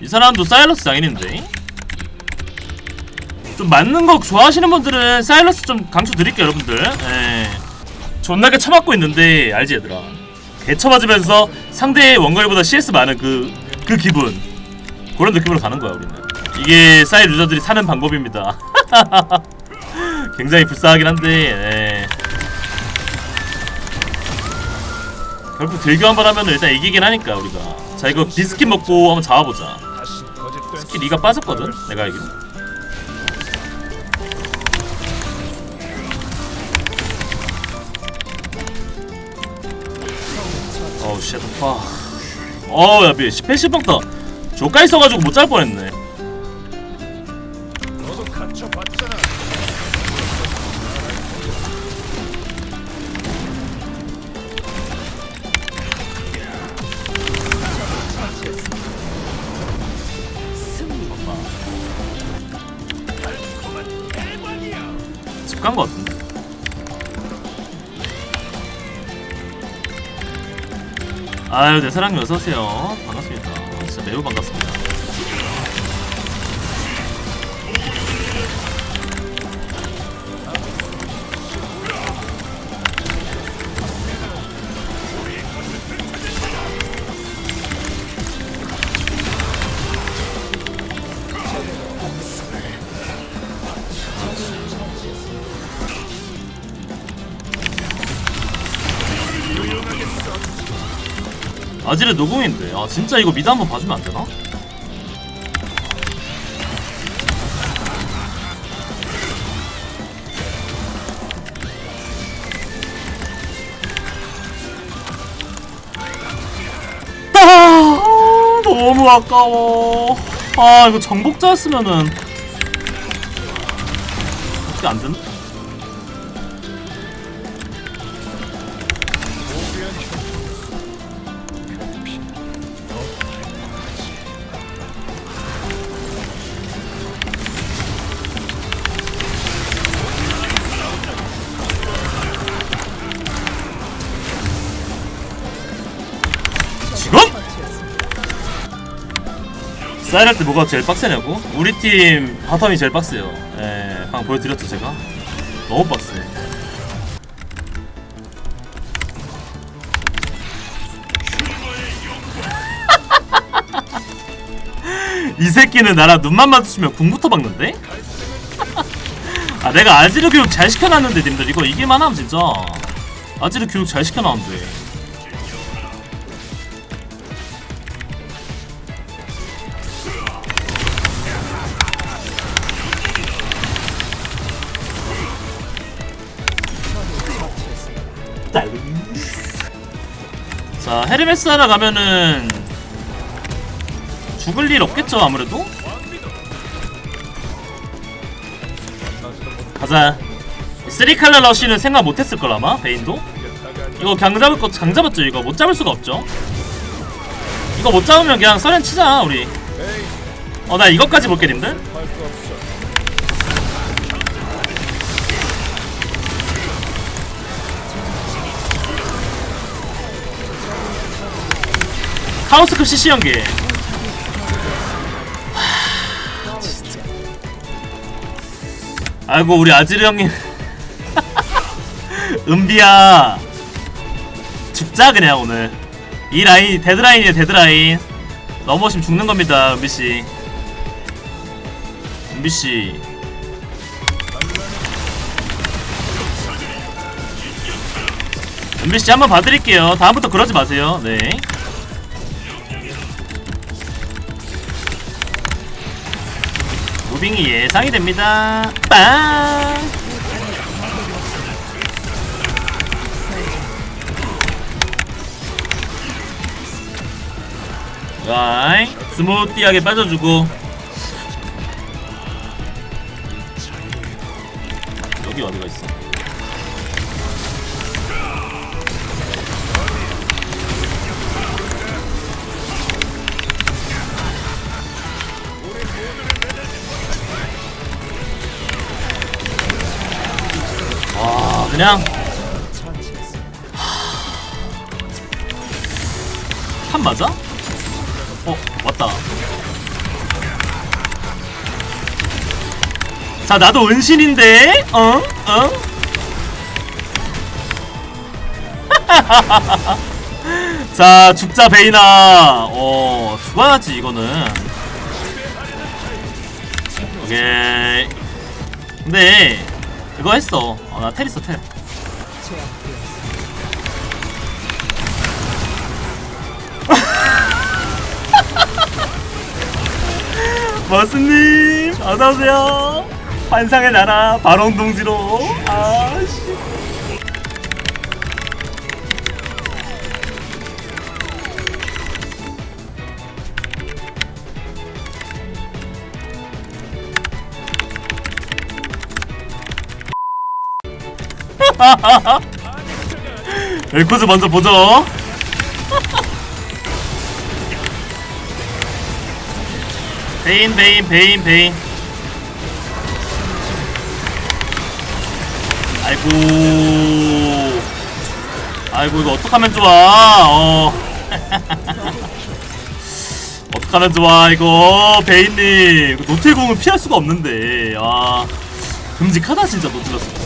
이 사람도 사일러스 장인인데? 좀 맞는 거 좋아하시는 분들은 사일러스 좀 강추 드릴게요 여러분들. 예. 존나게 쳐맞고 있는데 알지 얘들아? 개 쳐맞으면서 상대의 원거리보다 CS 많은 그, 그 기분. 그런 느낌으로 가는 거야 우리는. 이게 사일 유저들이 사는 방법입니다. 굉장히 불쌍하긴 한데 예. 결국 들교 한 번 하면 일단 이기긴 하니까 우리가. 자 이거 비스킷 먹고 한번 잡아보자 특히 리가 빠졌거든 내가 알기로. 어우 쉣 파. 어야 미 18시 조까 있어가지고 못 잘 뻔했네 간거 같은데? 아유 내 사랑님 어서오세요. 반갑습니다. 진짜 매우 반갑습니다 아지르 노공인데 아 진짜 이거 미드 한번 봐주면 안 되나? 아, 너무 아까워. 아 이거 정복자였으면은 어떻게 안 되나? 사이랄 때 뭐가 제일 빡세냐고? 우리 팀 바텀이 제일 빡세요. 예, 방금 보여드렸죠 제가. 너무 빡세. 이 새끼는 나랑 눈만 마주치면 궁부터 박는데? 아 내가 아지르 교육 잘 시켜놨는데 님들 이거 이길만 하면 진짜 아지르 교육 잘 시켜놨는데 자 헤르메스 하나 가면은 죽을 일 없겠죠 아무래도? 가자. 쓰리칼라 러쉬는 생각 못했을 걸 아마 베인도? 이거 강 잡을 거 강 잡았죠 이거. 못 잡을 수가 없죠. 이거 못 잡으면 그냥 서렌 치자 우리. 어 나 이것까지 볼게 님들 카오스급 CC 연계 아이고 우리 아지르 형님. 은비야. 죽자 그냥 오늘. 이 라인 데드라인이에요 데드라인. 넘어오시면 죽는 겁니다 은비씨. 은비씨. 은비씨 한번 봐드릴게요. 다음부터 그러지 마세요. 네 무빙이 예상이 됩니다. 빵! 와이 스무디하게 빠져주고 여기 어디가 있어? 그냥 한 맞아? 어 왔다 자 나도 은신인데 어? 어? 자 죽자 베이나 어 죽어야지 이거는 오케이 근데 그거 했어. 어, 나텔 있어 텔. 머스님 어서오세요. 환상의 나라 바롱동지로. 아씨 웰코즈 먼저 보죠. 베인 베인 베인 베인. 아이고. 아이고 이거 어떡하면 좋아. 어. 어떡하면 좋아 이거. 베인님. 노틸공을 피할 수가 없는데. 아. 끔찍하다 진짜 노틸러스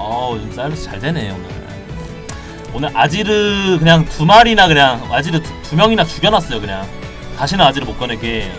어우, 요즘 사이러스 잘 되네, 오늘. 오늘 아지르 그냥 두 마리나 그냥 아지르 두, 두 명이나 죽여놨어요, 그냥. 다시는 아지르 못 꺼내게.